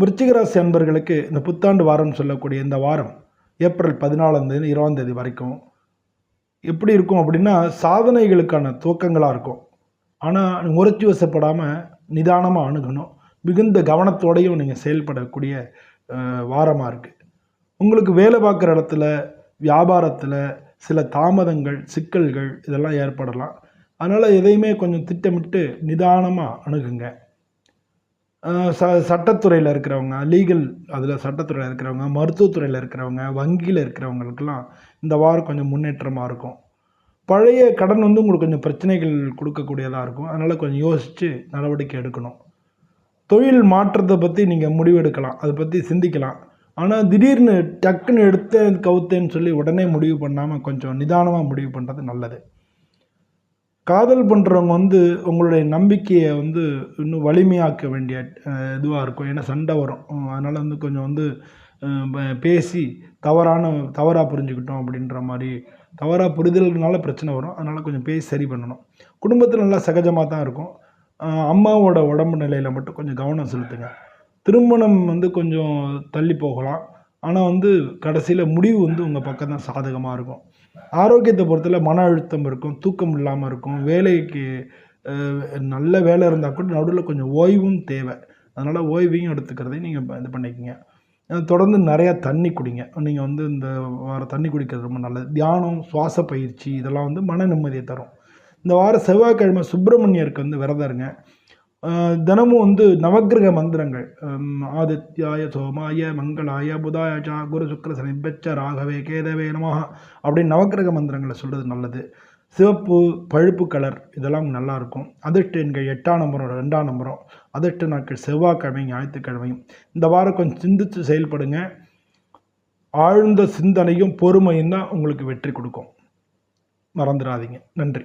மிருச்சிகராசி அன்பர்களுக்கு இந்த புத்தாண்டு வாரம் சொல்லக்கூடிய இந்த வாரம் ஏப்ரல் பதினாலாம் தேதி இருபதாம் தேதி வரைக்கும் எப்படி இருக்கும் அப்படின்னா சாதனைகளுக்கான துவக்கங்களாக இருக்கும். ஆனால் உரைச்சி வசப்படாமல் நிதானமாக அணுகணும். மிகுந்த கவனத்தோடையும் நீங்கள் செயல்படக்கூடிய வாரமாக இருக்குது உங்களுக்கு வேலை பார்க்குற இடத்துல வியாபாரத்தில் சில தாமதங்கள் சிக்கல்கள் இதெல்லாம் ஏற்படலாம். அதனால் எதையுமே கொஞ்சம் திட்டமிட்டு நிதானமாக அணுகுங்க. ச சட்டத்துறையில் இருக்கிறவங்க லீகல் அதில் சட்டத்துறையில் இருக்கிறவங்க மருத்துவத்துறையில் இருக்கிறவங்க வங்கியில் இருக்கிறவங்களுக்கெல்லாம் இந்த வாரம் கொஞ்சம் முன்னேற்றமாக இருக்கும். பழைய கடன் வந்து உங்களுக்கு கொஞ்சம் பிரச்சனைகள் கொடுக்கக்கூடியதாக இருக்கும். அதனால் கொஞ்சம் யோசித்து நடவடிக்கை எடுக்கணும். தொழில் மாற்றத்தை பற்றி நீங்கள் முடிவெடுக்கலாம். அதை பற்றி சிந்திக்கலாம். ஆனால் திடீர்னு டக்குன்னு எடுத்தேன் கவுத்தேன்னு சொல்லி உடனே முடிவு பண்ணாமல் கொஞ்சம் நிதானமாக முடிவு பண்ணுறது நல்லது. காதல் பண்ணுறவங்க வந்து உங்களுடைய நம்பிக்கையை வந்து இன்னும் வலிமையாக்க வேண்டிய இதுவாக இருக்கும். ஏன்னா சண்டை வரும். அதனால் வந்து கொஞ்சம் வந்து பேசி தவறான தவறாக புரிஞ்சுக்கிட்டோம் அப்படின்ற மாதிரி தவறாக புரிதல்னால பிரச்சனை வரும். அதனால் கொஞ்சம் பேசி சரி பண்ணணும். குடும்பத்தில் நல்லா சகஜமாக தான் இருக்கும். அம்மாவோட உடம்பு நிலையில் மட்டும் கொஞ்சம் கவனம் செலுத்துங்க. திருமணம் வந்து கொஞ்சம் தள்ளி போகலாம். ஆனால் வந்து கடைசியில் முடிவு வந்து உங்கள் பக்கம் தான் சாதகமாக இருக்கும். ஆரோக்கியத்தை பொறுத்தல மன அழுத்தம் இருக்கும் தூக்கம் இல்லாமல் இருக்கும் வேலைக்கு நல்ல வேலை இருந்தால் கூட நடுவில் கொஞ்சம் ஓய்வும் தேவை. அதனால் ஓய்வையும் எடுத்துக்கிறதையும் நீங்கள் இது பண்ணிக்கங்க. தொடர்ந்து நிறையா தண்ணி குடிங்க. நீங்கள் வந்து இந்த வாரம் தண்ணி குடிக்கிறது ரொம்ப நல்லது. தியானம் சுவாச பயிற்சி இதெல்லாம் வந்து மன நிம்மதியை தரும். இந்த வாரம் செவ்வாய்க்கிழமை சுப்பிரமணியருக்கு வந்து விரதம் இருங்க. தினமும் வந்து நவக்கிரக மந்திரங்கள். ஆதித்யாய சோமாய மங்களாய புதாய குரு சுக்கர சனிப்பெச்ச ராகவே கேதவே நமஹ அப்படின்னு நவக்கிரக மந்திரங்களை சொல்கிறது நல்லது. சிவப்பு பழுப்பு கலர் இதெல்லாம் நல்லாயிருக்கும். அதிர்ஷ்ட எண்கள் எட்டாம் நம்பரம் ரெண்டாம் நம்பரும். அதிர்ஷ்ட நாட்கள் செவ்வாய்க்கிழமை ஞாயிற்றுக்கிழமையும். இந்த வாரம் கொஞ்சம் சிந்தித்து செயல்படுங்க. ஆழ்ந்த சிந்தனையும் பொறுமையும் தான் உங்களுக்கு வெற்றி கொடுக்கும். மறந்துடாதீங்க. நன்றி.